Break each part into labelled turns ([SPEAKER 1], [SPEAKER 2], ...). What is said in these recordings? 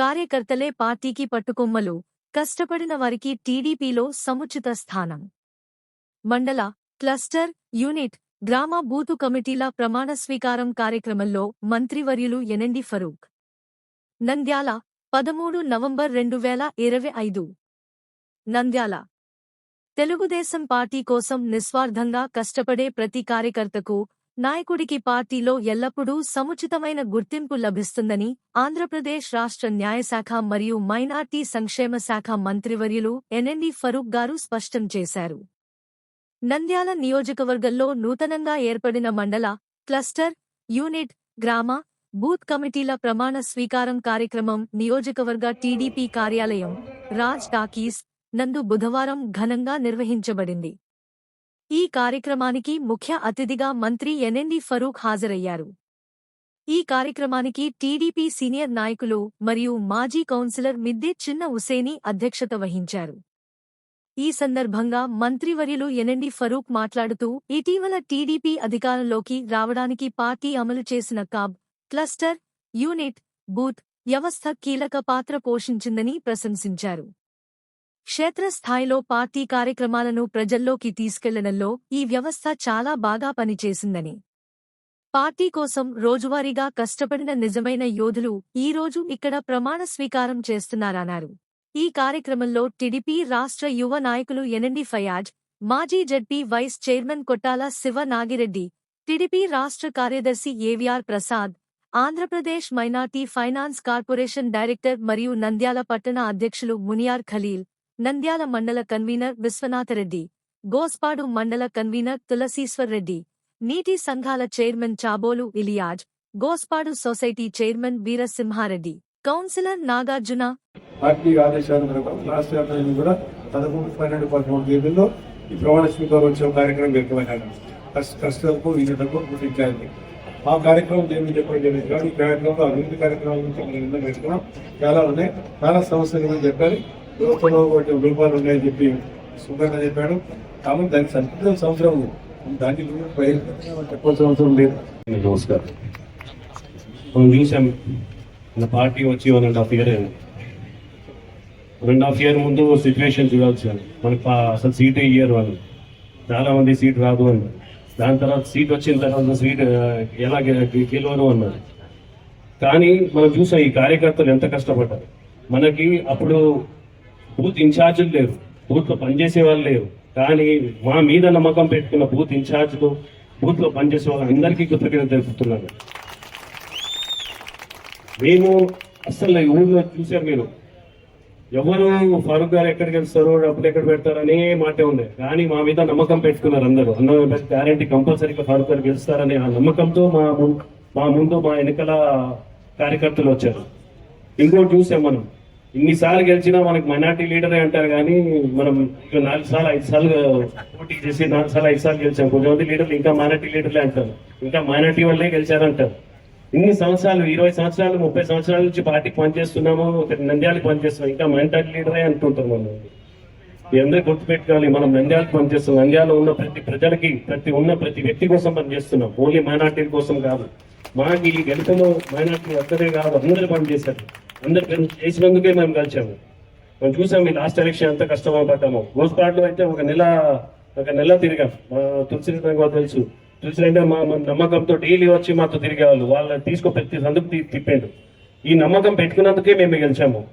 [SPEAKER 1] కార్యకర్తలే పార్టీకి పట్టుకొమ్మలు. కష్టపడిన వారికి టీడీపీలో సముచిత స్థానం. మండల క్లస్టర్ యూనిట్ గ్రామ బూతు కమిటీల ప్రమాణ స్వీకారం కార్యక్రమంలో మంత్రివర్యులు ఎనండి ఫరూక్. నంద్యాల పదమూడు నవంబర్ రెండు వేల ఇరవై ఐదు. నంద్యాల. తెలుగుదేశం పార్టీ కోసం నిస్వార్థంగా కష్టపడే ప్రతి కార్యకర్తకు నాయకుడికి పార్టీలో ఎల్లప్పుడూ సముచితమైన గుర్తింపు లభిస్తుందని ఆంధ్రప్రదేశ్ రాష్ట్ర న్యాయశాఖ మరియు మైనార్టీ సంక్షేమ శాఖ మంత్రివర్యులు ఎన్ఎండి ఫరూక్ గారు స్పష్టం చేశారు. నంద్యాల నియోజకవర్గంలో నూతనంగా ఏర్పడిన మండల క్లస్టర్ యూనిట్ గ్రామ బూత్ కమిటీల ప్రమాణ స్వీకారం కార్యక్రమం నియోజకవర్గ టీడీపీ కార్యాలయం రాజ్ టాకీస్ నందు బుధవారం ఘనంగా నిర్వహించబడింది. ఈ కార్యక్రమానికి ముఖ్య అతిథిగా మంత్రి ఎన్ఎండి ఫరూక్ హాజరయ్యారు. ఈ కార్యక్రమానికి టీడీపీ సీనియర్ నాయకులు మరియు మాజీ కౌన్సిలర్ మిద్దె చిన్న ఉసేని అధ్యక్షత వహించారు. ఈ సందర్భంగా మంత్రివర్యులు ఎన్ఎండి ఫరూక్ మాట్లాడుతూ ఇటీవల టీడీపీ అధికారంలోకి రావడానికి పార్టీ అమలు చేసిన కాబ్ క్లస్టర్ యూనిట్ బూత్ వ్యవస్థ కీలక పాత్ర పోషించిందని ప్రశంసించారు. క్షేత్రస్థాయిలో పార్టీ కార్యక్రమాలను ప్రజల్లోకి తీసుకెళ్ళడంలో ఈ వ్యవస్థ చాలా బాగా పనిచేసిందని. పార్టీ కోసం రోజువారీగా కష్టపడిన నిజమైన యోధులు ఈరోజు ఇక్కడ ప్రమాణ స్వీకారం చేస్తున్నారన్నారు. ఈ కార్యక్రమంలో టిడిపి రాష్ట్ర యువ నాయకులు ఎనండి ఫయాజ్ మాజీ జడ్పీ వైస్ చైర్మన్ కొట్టాల శివ నాగిరెడ్డి టిడిపి రాష్ట్ర కార్యదర్శి AVR Prasad Andhra Pradesh minority finance corporation director మరియు నంద్యాల పట్టణ అధ్యక్షులు మునియార్ ఖలీల్ నంద్యాల మండల కన్వీనర్ విశ్వనాథరెడ్డి గోస్పాడు మండల కన్వీనర్ తులసీశ్వర్ రెడ్డి నీటి సంఘాల chairman Chabolu Iliyaz Gospadu society chairman Veerasimhareddy councillor Nagarjuna.
[SPEAKER 2] Party ఆదేశాల మేరకు రాష్ట్ర వ్యాప్తంగా కూడా పదమూడు పన్నెండు పదమూడు తేదీల్లో ఈ ప్రమాణ స్వీకారోత్సవ కార్యక్రమం వ్యక్తమైనారు కష్టాలకు విధులకు గుర్తించాలి ఆ కార్యక్రమం ఏమి చెప్పడం జరిగింది కానీ ఈ కార్యక్రమంలో అభివృద్ధి కార్యక్రమాల గురించి మనం ఎన్నో చాలా ఉన్నాయి. చాలా సమస్యలు గురించి చెప్పారు. ప్రభుత్వంలో ఒకటి రూపాయలు ఉన్నాయని చెప్పి సుందరంగా చెప్పాడు. కాబట్టి దానికి సంతృప్తి సంవత్సరం దాని గురించి చెప్పాల్సిన అవసరం లేదు.
[SPEAKER 3] నమస్కారం. మనం చూసాం మన పార్టీ వచ్చి వన్ అండ్ హాఫ్ ఇయర్ అయింది. వన్ అండ్ హాఫ్ ఇయర్ ముందు సిచ్యువేషన్ చూడాల్సి ఉంది. మనకు అసలు సీట్ ఇయర్ వాళ్ళు. చాలా మంది సీట్ రాదు అన్నారు. దాని తర్వాత సీట్ వచ్చిన తర్వాత సీట్ ఎలా గెలవరు అన్నారు. కానీ మనం చూసాం ఈ కార్యకర్తలు ఎంత కష్టపడ్డారు. మనకి అప్పుడు బూత్ ఇన్ఛార్జీలు లేరు. బూత్లో పనిచేసే వాళ్ళు లేరు. కానీ మా మీద నమ్మకం పెట్టుకున్న బూత్ ఇన్ఛార్జీలు బూత్లో పనిచేసే వాళ్ళందరికీ కృతజ్ఞత తెలుపుతున్నాను. మేము అసలు ఊళ్ళో చూశారు మీరు. ఎవరు ఫారూక్ గారు ఎక్కడికి వెళ్తారు డబ్బులు ఎక్కడ పెడతారు అనే మాటే ఉంది. కానీ మా మీద నమ్మకం పెట్టుకున్నారు అందరూ. అందరూ గ్యారంటీ కంపల్సరీగా ఫారూక్ గారు గెలుస్తారనే ఆ నమ్మకంతో మా ముందు మా ముందు మా ఎన్నికల కార్యకర్తలు వచ్చారు. ఇంకోటి చూసాం మనం. ఇన్నిసార్లు గెలిచినా మనకి మైనార్టీ లీడరే అంటారు కానీ మనం నాలుగు సార్లు ఐదు సార్లు పోటీ చేసి నాలుగు సార్లు ఐదు సార్లు గెలిచాం. కొంతమంది లీడర్లు ఇంకా మైనార్టీ లీడర్లే అంటారు. ఇంకా మైనార్టీ వాళ్ళే గెలిచారంటారు. ఇన్ని సంవత్సరాలు ఇరవై సంవత్సరాలు ముప్పై సంవత్సరాల నుంచి పార్టీకి పనిచేస్తున్నాము నంద్యాలకు పనిచేస్తున్నాం. ఇంకా మైనార్టీ లీడరే అంటుంటారు మనం మీ అందరూ గుర్తుపెట్టుకోవాలి మనం నంద్యాలకు పనిచేస్తున్నాం నంద్యాలలో ఉన్న ప్రతి ప్రజలకి ప్రతి ఉన్న ప్రతి వ్యక్తి కోసం పనిచేస్తున్నాం. ఓన్లీ మైనార్టీల కోసం కాదు. మాకు ఈ గెలుపులో మైనార్టీ ఒక్కరే కాదు అందరూ పనిచేశారు. అందరు చేసినందుకే మేము కలిసాము. మనం చూసాం ఈ లాస్ట్ ఎలక్షన్ ఎంత కష్టపడ్డాము గోస్పాట్లో అయితే ఒక నెల ఒక నెల తిరిగాం. మా తులసి నాకు తెలుసు. తులసి అంటే మా నమ్మకంతో డైలీ వచ్చి మాతో తిరిగేవాళ్ళు. వాళ్ళ తీసుకో ప్రతి సందుకు తిప్పిండు తిప్పాడు. ఈ నమ్మకం పెట్టుకున్నందుకే మేము గెలిచాము.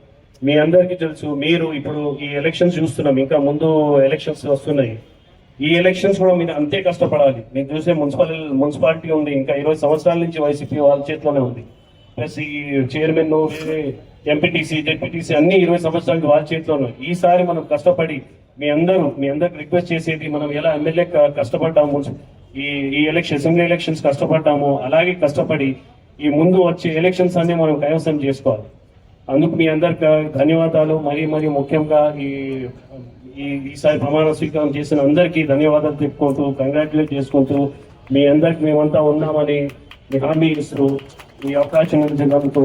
[SPEAKER 3] మీ అందరికీ తెలుసు మీరు ఇప్పుడు ఈ ఎలక్షన్స్ చూస్తున్నాం. ఇంకా ముందు ఎలక్షన్స్ వస్తున్నాయి. ఈ ఎలక్షన్స్ కూడా మీరు అంతే కష్టపడాలి. మీరు చూసే మున్సిపల్ మున్సిపాలిటీ ఉంది. ఇంకా ఇరవై సంవత్సరాల నుంచి వైసీపీ వాళ్ళ చేతిలోనే ఉంది. ప్లస్ ఈ చైర్మన్ ఎంపీటీసీ జెడ్పీటీసీ అన్ని ఇరవై సంవత్సరాలు నుంచి వాళ్ళ చేతిలో ఉన్నాయి. ఈసారి మనం కష్టపడి మీ అందరూ మీ అందరికి రిక్వెస్ట్ చేసేది మనం ఎలా ఎమ్మెల్యే కష్టపడ్డాము ఈ ఈ ఎలక్షన్ అసెంబ్లీ ఎలక్షన్స్ కష్టపడ్డాము అలాగే కష్టపడి ఈ ముందు వచ్చే ఎలక్షన్స్ అన్ని మనం కైవసం చేసుకోవాలి. అందుకు మీ అందరికి ధన్యవాదాలు. మరీ మరీ ముఖ్యంగా ఈ ఈ ఈసారి ప్రమాణ స్వీకారం చేసిన అందరికీ ధన్యవాదాలు చెప్పుకుంటూ కంగ్రాచులేట్ చేసుకుంటూ మీ అందరికి మేమంతా ఉన్నామని మీ హామీ ఇస్తూ ఈ అవకాశం ఇచ్చినందుకు